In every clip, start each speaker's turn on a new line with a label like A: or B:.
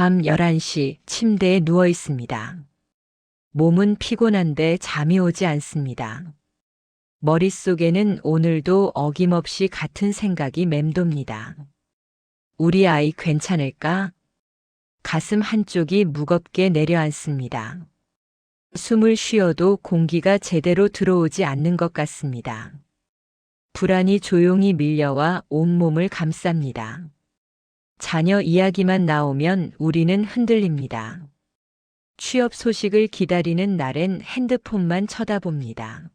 A: 밤 11시 침대에 누워 있습니다. 몸은 피곤한데 잠이 오지 않습니다. 머릿속에는 오늘도 어김없이 같은 생각이 맴돕니다. 우리 아이 괜찮을까? 가슴 한쪽이 무겁게 내려앉습니다. 숨을 쉬어도 공기가 제대로 들어오지 않는 것 같습니다. 불안이 조용히 밀려와 온몸을 감쌉니다. 자녀 이야기만 나오면 우리는 흔들립니다. 취업 소식을 기다리는 날엔 핸드폰만 쳐다봅니다.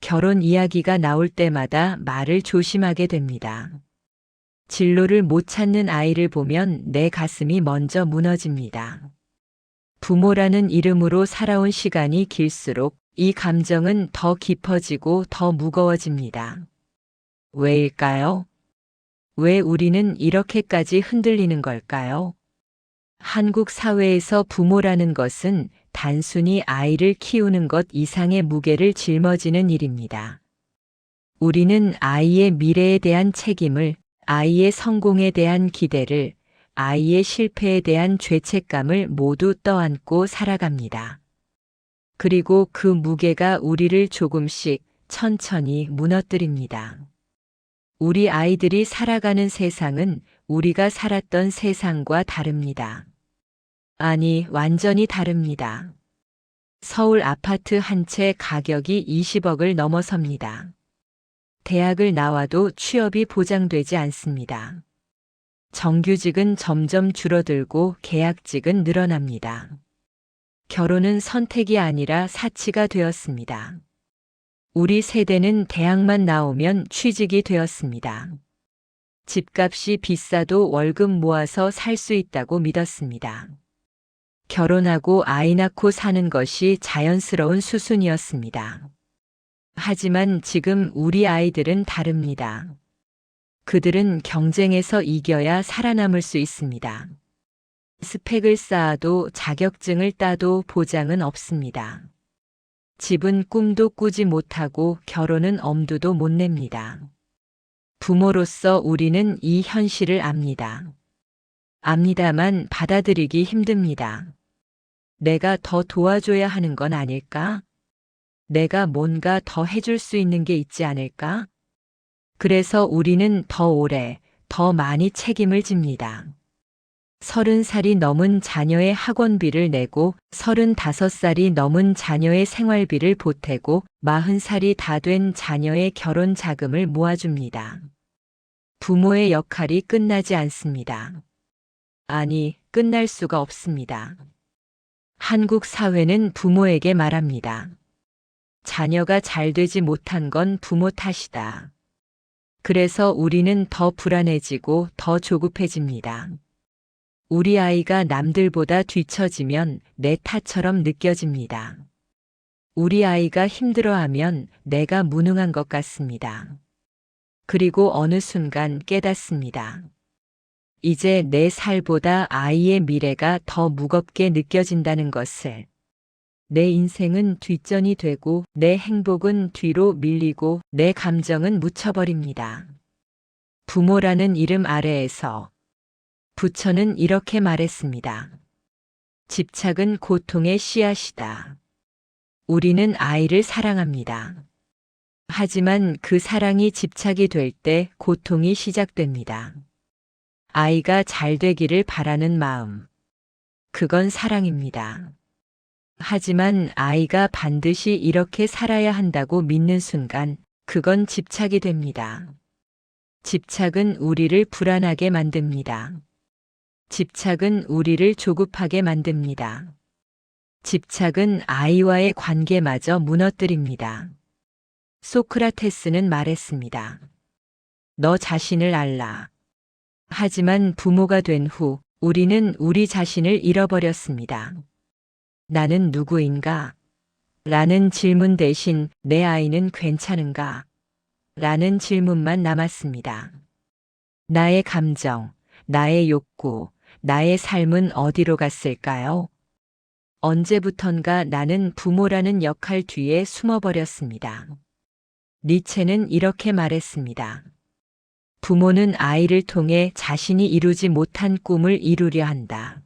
A: 결혼 이야기가 나올 때마다 말을 조심하게 됩니다. 진로를 못 찾는 아이를 보면 내 가슴이 먼저 무너집니다. 부모라는 이름으로 살아온 시간이 길수록 이 감정은 더 깊어지고 더 무거워집니다. 왜일까요? 왜 우리는 이렇게까지 흔들리는 걸까요? 한국 사회에서 부모라는 것은 단순히 아이를 키우는 것 이상의 무게를 짊어지는 일입니다. 우리는 아이의 미래에 대한 책임을, 아이의 성공에 대한 기대를, 아이의 실패에 대한 죄책감을 모두 떠안고 살아갑니다. 그리고 그 무게가 우리를 조금씩 천천히 무너뜨립니다. 우리 아이들이 살아가는 세상은 우리가 살았던 세상과 다릅니다. 아니, 완전히 다릅니다. 서울 아파트 한 채 가격이 20억을 넘어섭니다. 대학을 나와도 취업이 보장되지 않습니다. 정규직은 점점 줄어들고 계약직은 늘어납니다. 결혼은 선택이 아니라 사치가 되었습니다. 우리 세대는 대학만 나오면 취직이 되었습니다. 집값이 비싸도 월급 모아서 살 수 있다고 믿었습니다. 결혼하고 아이 낳고 사는 것이 자연스러운 수순이었습니다. 하지만 지금 우리 아이들은 다릅니다. 그들은 경쟁에서 이겨야 살아남을 수 있습니다. 스펙을 쌓아도 자격증을 따도 보장은 없습니다. 집은 꿈도 꾸지 못하고 결혼은 엄두도 못 냅니다. 부모로서 우리는 이 현실을 압니다. 압니다만 받아들이기 힘듭니다. 내가 더 도와줘야 하는 건 아닐까? 내가 뭔가 더 해줄 수 있는 게 있지 않을까? 그래서 우리는 더 오래, 더 많이 책임을 집니다. 서른 살이 넘은 자녀의 학원비를 내고 서른다섯 살이 넘은 자녀의 생활비를 보태고 마흔 살이 다 된 자녀의 결혼 자금을 모아줍니다. 부모의 역할이 끝나지 않습니다. 아니, 끝날 수가 없습니다. 한국 사회는 부모에게 말합니다. 자녀가 잘 되지 못한 건 부모 탓이다. 그래서 우리는 더 불안해지고 더 조급해집니다. 우리 아이가 남들보다 뒤처지면 내 탓처럼 느껴집니다. 우리 아이가 힘들어하면 내가 무능한 것 같습니다. 그리고 어느 순간 깨닫습니다. 이제 내 살보다 아이의 미래가 더 무겁게 느껴진다는 것을. 내 인생은 뒷전이 되고 내 행복은 뒤로 밀리고 내 감정은 묻혀버립니다. 부모라는 이름 아래에서 부처는 이렇게 말했습니다. 집착은 고통의 씨앗이다. 우리는 아이를 사랑합니다. 하지만 그 사랑이 집착이 될 때 고통이 시작됩니다. 아이가 잘 되기를 바라는 마음. 그건 사랑입니다. 하지만 아이가 반드시 이렇게 살아야 한다고 믿는 순간 그건 집착이 됩니다. 집착은 우리를 불안하게 만듭니다. 집착은 우리를 조급하게 만듭니다. 집착은 아이와의 관계마저 무너뜨립니다. 소크라테스는 말했습니다. 너 자신을 알라. 하지만 부모가 된 후 우리는 우리 자신을 잃어버렸습니다. 나는 누구인가? 라는 질문 대신 내 아이는 괜찮은가? 라는 질문만 남았습니다. 나의 감정, 나의 욕구, 나의 삶은 어디로 갔을까요? 언제부턴가 나는 부모라는 역할 뒤에 숨어버렸습니다. 니체는 이렇게 말했습니다. 부모는 아이를 통해 자신이 이루지 못한 꿈을 이루려 한다.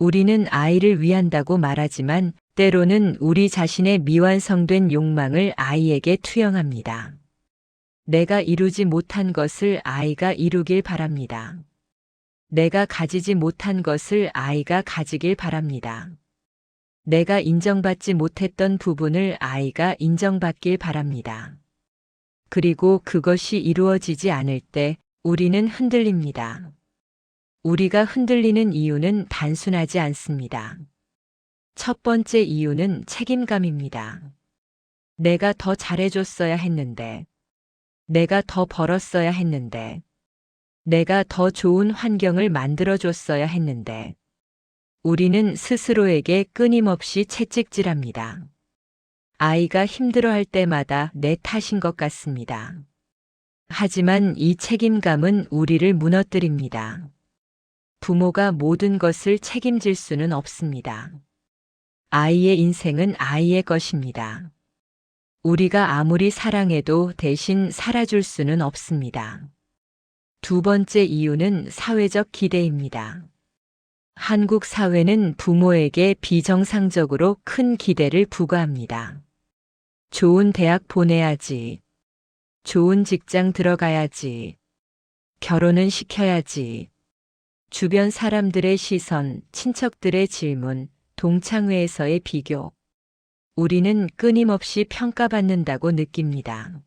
A: 우리는 아이를 위한다고 말하지만 때로는 우리 자신의 미완성된 욕망을 아이에게 투영합니다. 내가 이루지 못한 것을 아이가 이루길 바랍니다. 내가 가지지 못한 것을 아이가 가지길 바랍니다. 내가 인정받지 못했던 부분을 아이가 인정받길 바랍니다. 그리고 그것이 이루어지지 않을 때 우리는 흔들립니다. 우리가 흔들리는 이유는 단순하지 않습니다. 첫 번째 이유는 책임감입니다. 내가 더 잘해줬어야 했는데, 내가 더 벌었어야 했는데, 내가 더 좋은 환경을 만들어줬어야 했는데, 우리는 스스로에게 끊임없이 채찍질합니다. 아이가 힘들어할 때마다 내 탓인 것 같습니다. 하지만 이 책임감은 우리를 무너뜨립니다. 부모가 모든 것을 책임질 수는 없습니다. 아이의 인생은 아이의 것입니다. 우리가 아무리 사랑해도 대신 살아줄 수는 없습니다. 두 번째 이유는 사회적 기대입니다. 한국 사회는 부모에게 비정상적으로 큰 기대를 부과합니다. 좋은 대학 보내야지. 좋은 직장 들어가야지. 결혼은 시켜야지. 주변 사람들의 시선, 친척들의 질문, 동창회에서의 비교. 우리는 끊임없이 평가받는다고 느낍니다.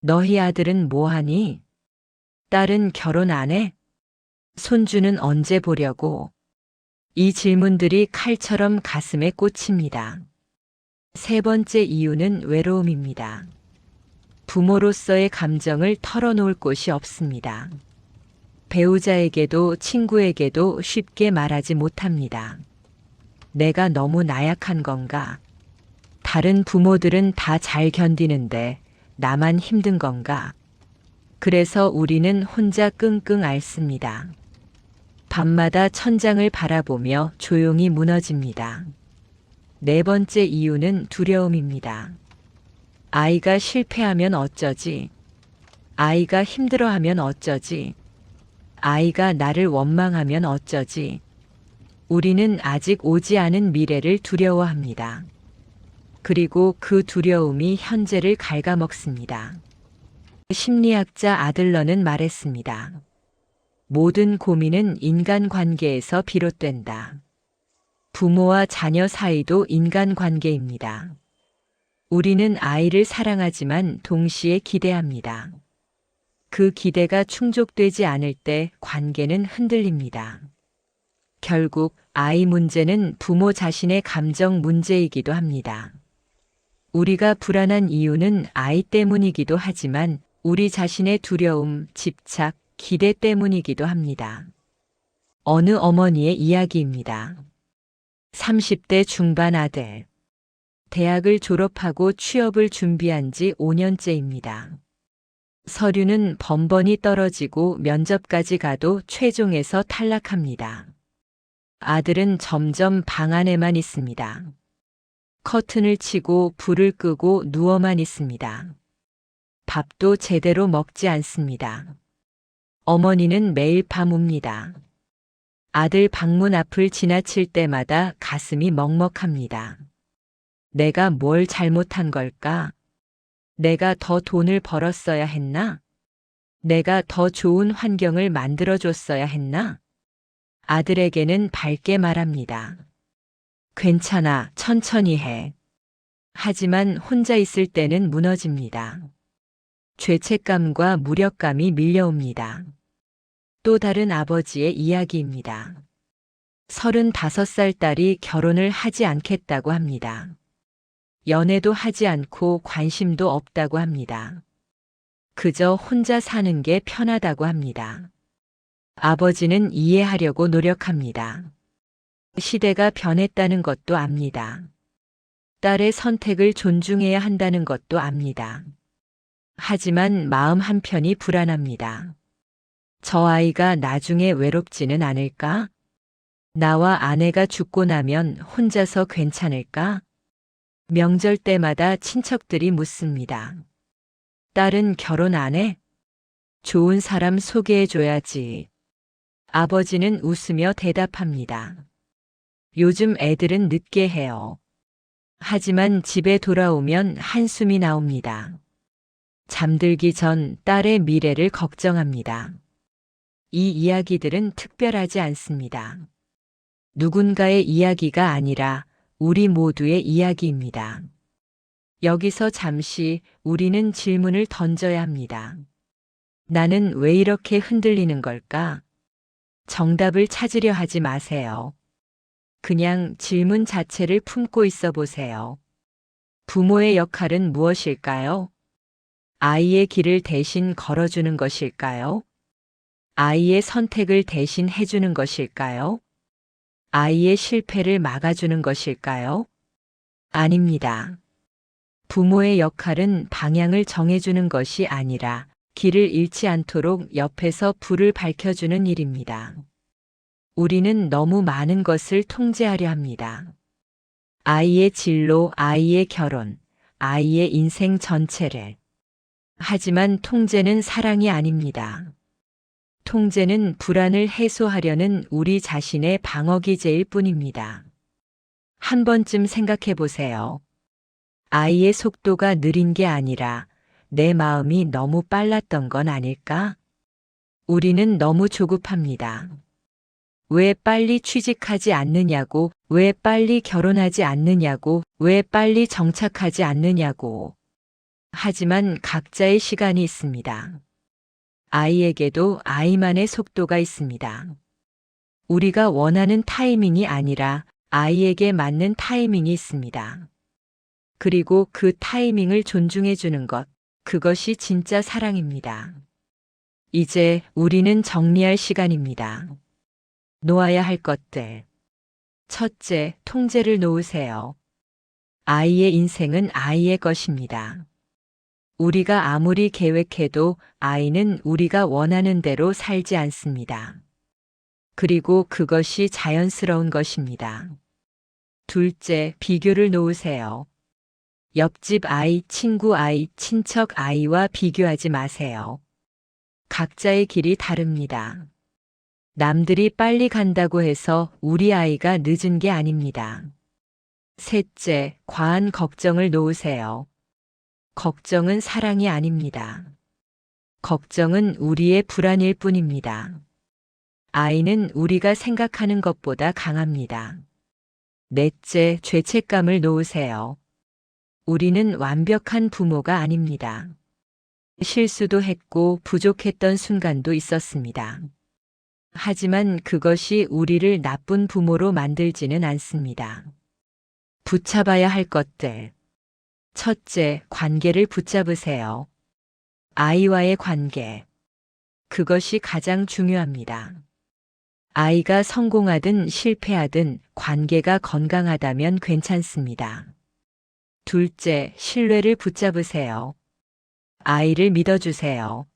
A: 너희 아들은 뭐 하니? 딸은 결혼 안 해? 손주는 언제 보려고? 이 질문들이 칼처럼 가슴에 꽂힙니다. 세 번째 이유는 외로움입니다. 부모로서의 감정을 털어놓을 곳이 없습니다. 배우자에게도 친구에게도 쉽게 말하지 못합니다. 내가 너무 나약한 건가? 다른 부모들은 다 잘 견디는데 나만 힘든 건가? 그래서 우리는 혼자 끙끙 앓습니다. 밤마다 천장을 바라보며 조용히 무너집니다. 네 번째 이유는 두려움입니다. 아이가 실패하면 어쩌지? 아이가 힘들어하면 어쩌지? 아이가 나를 원망하면 어쩌지? 우리는 아직 오지 않은 미래를 두려워합니다. 그리고 그 두려움이 현재를 갉아먹습니다. 심리학자 아들러는 말했습니다. 모든 고민은 인간 관계에서 비롯된다. 부모와 자녀 사이도 인간 관계입니다. 우리는 아이를 사랑하지만 동시에 기대합니다. 그 기대가 충족되지 않을 때 관계는 흔들립니다. 결국 아이 문제는 부모 자신의 감정 문제이기도 합니다. 우리가 불안한 이유는 아이 때문이기도 하지만 우리 자신의 두려움, 집착, 기대 때문이기도 합니다. 어느 어머니의 이야기입니다. 30대 중반 아들. 대학을 졸업하고 취업을 준비한 지 5년째입니다. 서류는 번번이 떨어지고 면접까지 가도 최종에서 탈락합니다. 아들은 점점 방 안에만 있습니다. 커튼을 치고 불을 끄고 누워만 있습니다. 밥도 제대로 먹지 않습니다. 어머니는 매일 밤 웁니다. 아들 방문 앞을 지나칠 때마다 가슴이 먹먹합니다. 내가 뭘 잘못한 걸까? 내가 더 돈을 벌었어야 했나? 내가 더 좋은 환경을 만들어줬어야 했나? 아들에게는 밝게 말합니다. 괜찮아, 천천히 해. 하지만 혼자 있을 때는 무너집니다. 죄책감과 무력감이 밀려옵니다. 또 다른 아버지의 이야기입니다. 35살 딸이 결혼을 하지 않겠다고 합니다. 연애도 하지 않고 관심도 없다고 합니다. 그저 혼자 사는 게 편하다고 합니다. 아버지는 이해하려고 노력합니다. 시대가 변했다는 것도 압니다. 딸의 선택을 존중해야 한다는 것도 압니다. 하지만 마음 한편이 불안합니다. 저 아이가 나중에 외롭지는 않을까? 나와 아내가 죽고 나면 혼자서 괜찮을까? 명절 때마다 친척들이 묻습니다. 딸은 결혼 안 해? 좋은 사람 소개해줘야지. 아버지는 웃으며 대답합니다. 요즘 애들은 늦게 해요. 하지만 집에 돌아오면 한숨이 나옵니다. 잠들기 전 딸의 미래를 걱정합니다. 이 이야기들은 특별하지 않습니다. 누군가의 이야기가 아니라 우리 모두의 이야기입니다. 여기서 잠시 우리는 질문을 던져야 합니다. 나는 왜 이렇게 흔들리는 걸까? 정답을 찾으려 하지 마세요. 그냥 질문 자체를 품고 있어 보세요. 부모의 역할은 무엇일까요? 아이의 길을 대신 걸어주는 것일까요? 아이의 선택을 대신 해주는 것일까요? 아이의 실패를 막아주는 것일까요? 아닙니다. 부모의 역할은 방향을 정해주는 것이 아니라 길을 잃지 않도록 옆에서 불을 밝혀주는 일입니다. 우리는 너무 많은 것을 통제하려 합니다. 아이의 진로, 아이의 결혼, 아이의 인생 전체를. 하지만 통제는 사랑이 아닙니다. 통제는 불안을 해소하려는 우리 자신의 방어 기제일 뿐입니다. 한 번쯤 생각해 보세요. 아이의 속도가 느린 게 아니라 내 마음이 너무 빨랐던 건 아닐까? 우리는 너무 조급합니다. 왜 빨리 취직하지 않느냐고, 왜 빨리 결혼하지 않느냐고, 왜 빨리 정착하지 않느냐고. 하지만 각자의 시간이 있습니다. 아이에게도 아이만의 속도가 있습니다. 우리가 원하는 타이밍이 아니라 아이에게 맞는 타이밍이 있습니다. 그리고 그 타이밍을 존중해 주는 것, 그것이 진짜 사랑입니다. 이제 우리는 정리할 시간입니다. 놓아야 할 것들. 첫째, 통제를 놓으세요. 아이의 인생은 아이의 것입니다. 우리가 아무리 계획해도 아이는 우리가 원하는 대로 살지 않습니다. 그리고 그것이 자연스러운 것입니다. 둘째, 비교를 놓으세요. 옆집 아이, 친구 아이, 친척 아이와 비교하지 마세요. 각자의 길이 다릅니다. 남들이 빨리 간다고 해서 우리 아이가 늦은 게 아닙니다. 셋째, 과한 걱정을 놓으세요. 걱정은 사랑이 아닙니다. 걱정은 우리의 불안일 뿐입니다. 아이는 우리가 생각하는 것보다 강합니다. 넷째, 죄책감을 놓으세요. 우리는 완벽한 부모가 아닙니다. 실수도 했고 부족했던 순간도 있었습니다. 하지만 그것이 우리를 나쁜 부모로 만들지는 않습니다. 붙잡아야 할 것들. 첫째, 관계를 붙잡으세요. 아이와의 관계. 그것이 가장 중요합니다. 아이가 성공하든 실패하든 관계가 건강하다면 괜찮습니다. 둘째, 신뢰를 붙잡으세요. 아이를 믿어주세요.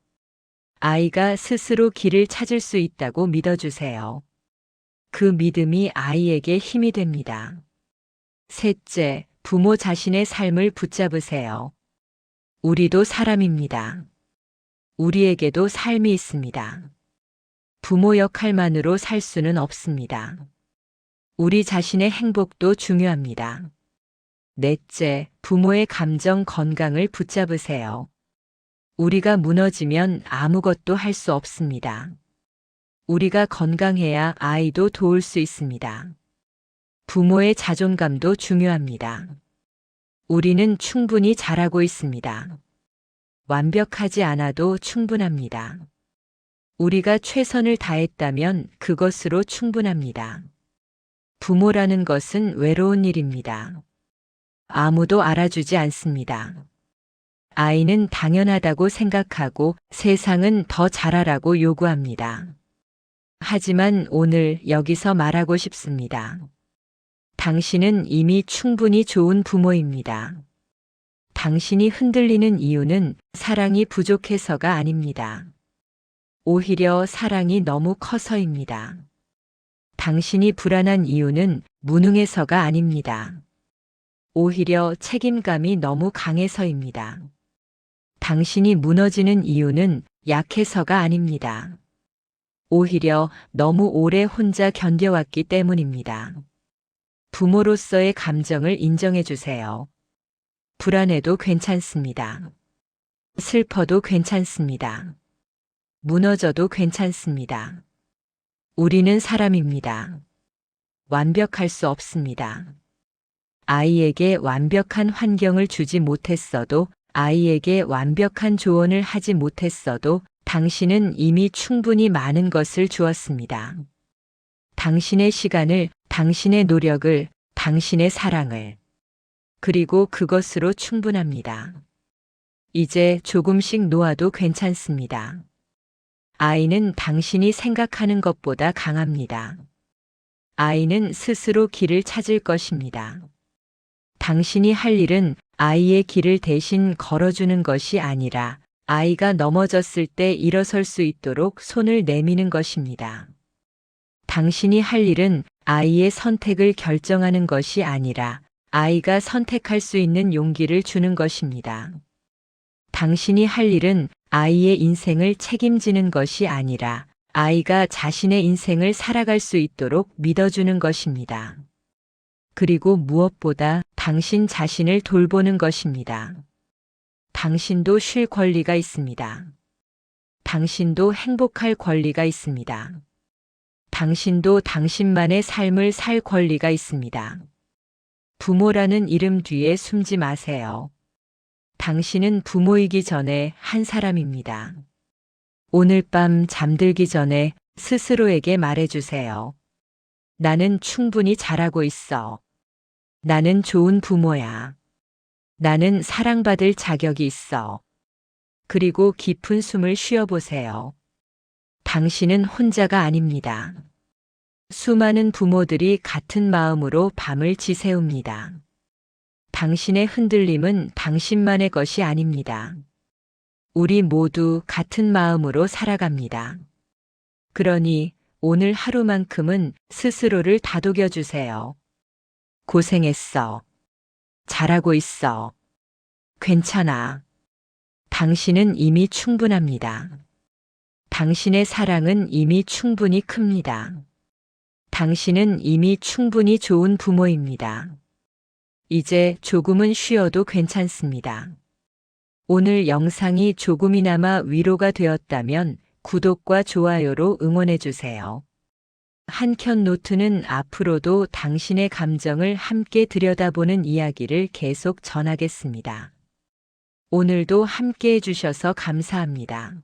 A: 아이가 스스로 길을 찾을 수 있다고 믿어주세요. 그 믿음이 아이에게 힘이 됩니다. 셋째, 부모 자신의 삶을 붙잡으세요. 우리도 사람입니다. 우리에게도 삶이 있습니다. 부모 역할만으로 살 수는 없습니다. 우리 자신의 행복도 중요합니다. 넷째, 부모의 감정 건강을 붙잡으세요. 우리가 무너지면 아무것도 할 수 없습니다. 우리가 건강해야 아이도 도울 수 있습니다. 부모의 자존감도 중요합니다. 우리는 충분히 잘하고 있습니다. 완벽하지 않아도 충분합니다. 우리가 최선을 다했다면 그것으로 충분합니다. 부모라는 것은 외로운 일입니다. 아무도 알아주지 않습니다. 아이는 당연하다고 생각하고 세상은 더 잘하라고 요구합니다. 하지만 오늘 여기서 말하고 싶습니다. 당신은 이미 충분히 좋은 부모입니다. 당신이 흔들리는 이유는 사랑이 부족해서가 아닙니다. 오히려 사랑이 너무 커서입니다. 당신이 불안한 이유는 무능해서가 아닙니다. 오히려 책임감이 너무 강해서입니다. 당신이 무너지는 이유는 약해서가 아닙니다. 오히려 너무 오래 혼자 견뎌왔기 때문입니다. 부모로서의 감정을 인정해 주세요. 불안해도 괜찮습니다. 슬퍼도 괜찮습니다. 무너져도 괜찮습니다. 우리는 사람입니다. 완벽할 수 없습니다. 아이에게 완벽한 환경을 주지 못했어도 아이에게 완벽한 조언을 하지 못했어도 당신은 이미 충분히 많은 것을 주었습니다. 당신의 시간을, 당신의 노력을, 당신의 사랑을. 그리고 그것으로 충분합니다. 이제 조금씩 놓아도 괜찮습니다. 아이는 당신이 생각하는 것보다 강합니다. 아이는 스스로 길을 찾을 것입니다. 당신이 할 일은 아이의 길을 대신 걸어주는 것이 아니라 아이가 넘어졌을 때 일어설 수 있도록 손을 내미는 것입니다. 당신이 할 일은 아이의 선택을 결정하는 것이 아니라 아이가 선택할 수 있는 용기를 주는 것입니다. 당신이 할 일은 아이의 인생을 책임지는 것이 아니라 아이가 자신의 인생을 살아갈 수 있도록 믿어주는 것입니다. 그리고 무엇보다 당신 자신을 돌보는 것입니다. 당신도 쉴 권리가 있습니다. 당신도 행복할 권리가 있습니다. 당신도 당신만의 삶을 살 권리가 있습니다. 부모라는 이름 뒤에 숨지 마세요. 당신은 부모이기 전에 한 사람입니다. 오늘 밤 잠들기 전에 스스로에게 말해주세요. 나는 충분히 잘하고 있어. 나는 좋은 부모야. 나는 사랑받을 자격이 있어. 그리고 깊은 숨을 쉬어보세요. 당신은 혼자가 아닙니다. 수많은 부모들이 같은 마음으로 밤을 지새웁니다. 당신의 흔들림은 당신만의 것이 아닙니다. 우리 모두 같은 마음으로 살아갑니다. 그러니 오늘 하루만큼은 스스로를 다독여 주세요. 고생했어. 잘하고 있어. 괜찮아. 당신은 이미 충분합니다. 당신의 사랑은 이미 충분히 큽니다. 당신은 이미 충분히 좋은 부모입니다. 이제 조금은 쉬어도 괜찮습니다. 오늘 영상이 조금이나마 위로가 되었다면 구독과 좋아요로 응원해 주세요. 한켠 노트는 앞으로도 당신의 감정을 함께 들여다보는 이야기를 계속 전하겠습니다. 오늘도 함께 해주셔서 감사합니다.